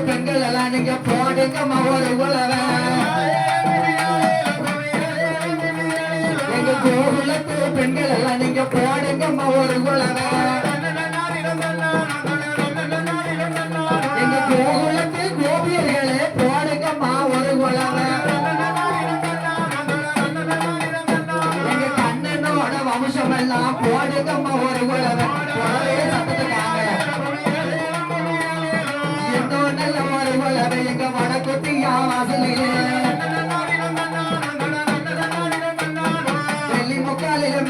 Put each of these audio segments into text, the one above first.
பெண்கள் எல்லாம் நீங்க போடுங்கம்மா ஒரு கண்ணனோட வம்சம் எல்லாம் போடுங்கம்மா ஒரு உழவ சத்தத்துக்காக இன்னும் நல்ல ஒரு உழவ எங்க வடக்குட்டியா வாசலிலே வெள்ளி முக்காலில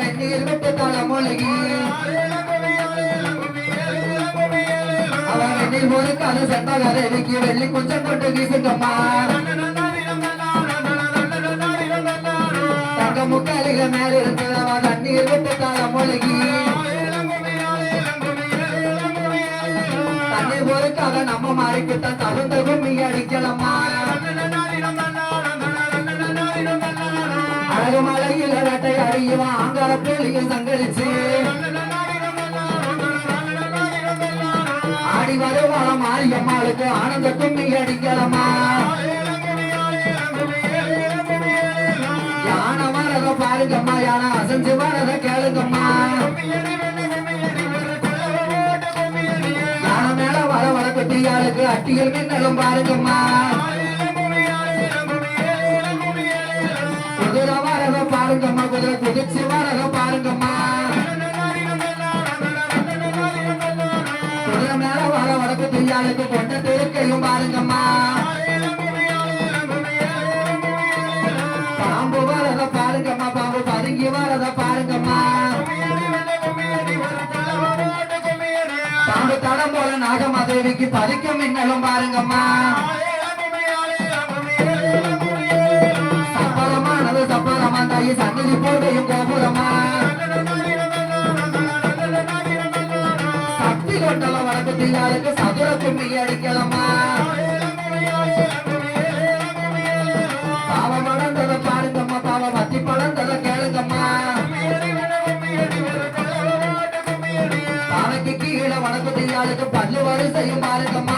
வெந்நீர் விட்டு வெந்நீர் ஒரு வெள்ளி கொஞ்சம் கொண்டு வீசுங்கம்மா முக்காலில மேல இருக்கிறவா தண்ணீர் விட்டு தலைமொழகி தண்ணீர் ஒரு கால நம்ம மாறிக்கிட்ட தகுந்த கும்மி அடிக்கலம்மா. அழகு மலையில் இரட்டை அடியுமா அங்கார பிள்ளையும் சங்கரிச்சு. ஆடி வருவாள மாரியம்மாளுக்கு ஆனந்த கும்மி அடிக்கலம்மா. பாருங்கம்மா யானை அசைஞ்சு வரத கேளுங்கம்மா. யானை மேல வர வர குட்டியாளுக்கு அட்டிகள் மின்னலும் பாருங்கம்மா. குதிரை வரத பாருங்கம்மா குதிரை குதிச்சு வரத பாருங்கம்மா. குதிரை மேல வர வர குட்டியாளுக்கு கொண்ட திருக்கையும் பாருங்கம்மா. வரத பாருங்கம்மா. பாம்பு தடம் போல நாகமாதேவிக்கு பறிக்க மின்னலும் பாருங்கம்மா. சப்பரமானது சப்பரமா தாயி சன்னதி போதையும் கோபுரமா. சக்தி கொண்டல வடக்கு தீயாளுக்கு சதுர கும்மி அடிக்கலாம். பாவைக்கு கீழே வடக்கு பல்லு பல்லு செய்யும் பாருங்கம்மா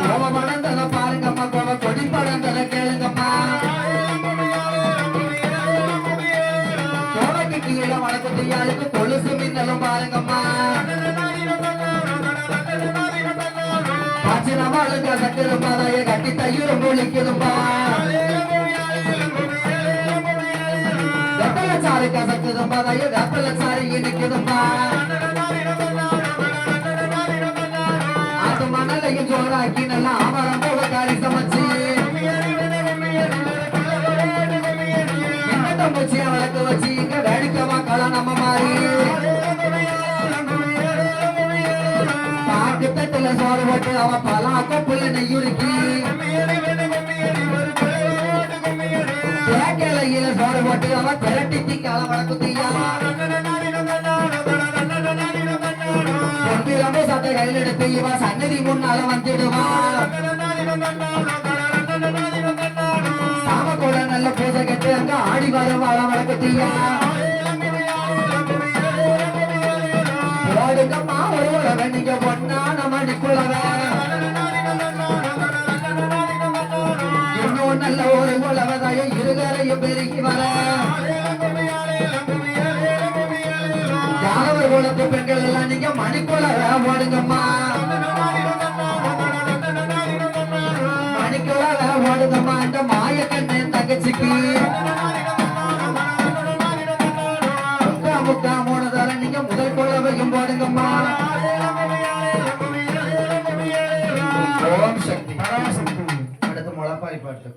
கோவ வளர்ந்தத பாருங்கம்மா கோவ கொடி பழந்தத கேளுங்கம்மா. கோவைக்கு கீழே வடக்கு தீயாளுக்கு கொலுசு மின்னலும் பாருங்கம்மா. பாச்சினவாளுங்க சட்டிருப்பா தய கட்டி தையுறு மூலிக்குதுப்பா சாரி கசக்குதுப்பா தய வெப்பலச்சாரி இனிக்குதுப்பா ஆத்து மணலையும் ஜோராக்கி நல்லா ஆமரம் போல காரி சமைச்சு. என்னட்ட மூச்சிய வச்சு? இங்க வேடிக்கை பார்க்கலாம் நம்ம மாறி பாக்கு தட்டுல சோறு போட்டு அவன் பலா கொப்புல நெய்யுருக்கி தேக்கலையில சோறு அவன் திரட்டி திக்கால வளர்க்குத்தியா பொன்னிறமே சட்டை கையில் எடுத்து இவன் சன்னதி முன்னால வந்துடுவான் சாம கூட நல்ல பூஜை கட்டு அங்க ஆடி வருவாள வளர்க்குத்தியா ஓடுங்கம்மா ஒரு உழவன் நம்ம நிக்குள்ளவன் ஆலயம் பெருகி வர. யாரவர் குளத்து பெண்கள் எல்லாம் நீங்க மணிக்குள்ள ஓடுங்கம்மா மணிக்குள்ள ஓடுங்கம்மா அந்த மாய கண்ணு தங்கச்சிக்கு. முக்கா முக்கா மூணு ஓம் சக்தி. அடுத்து முளப்பாரி பாட்டு.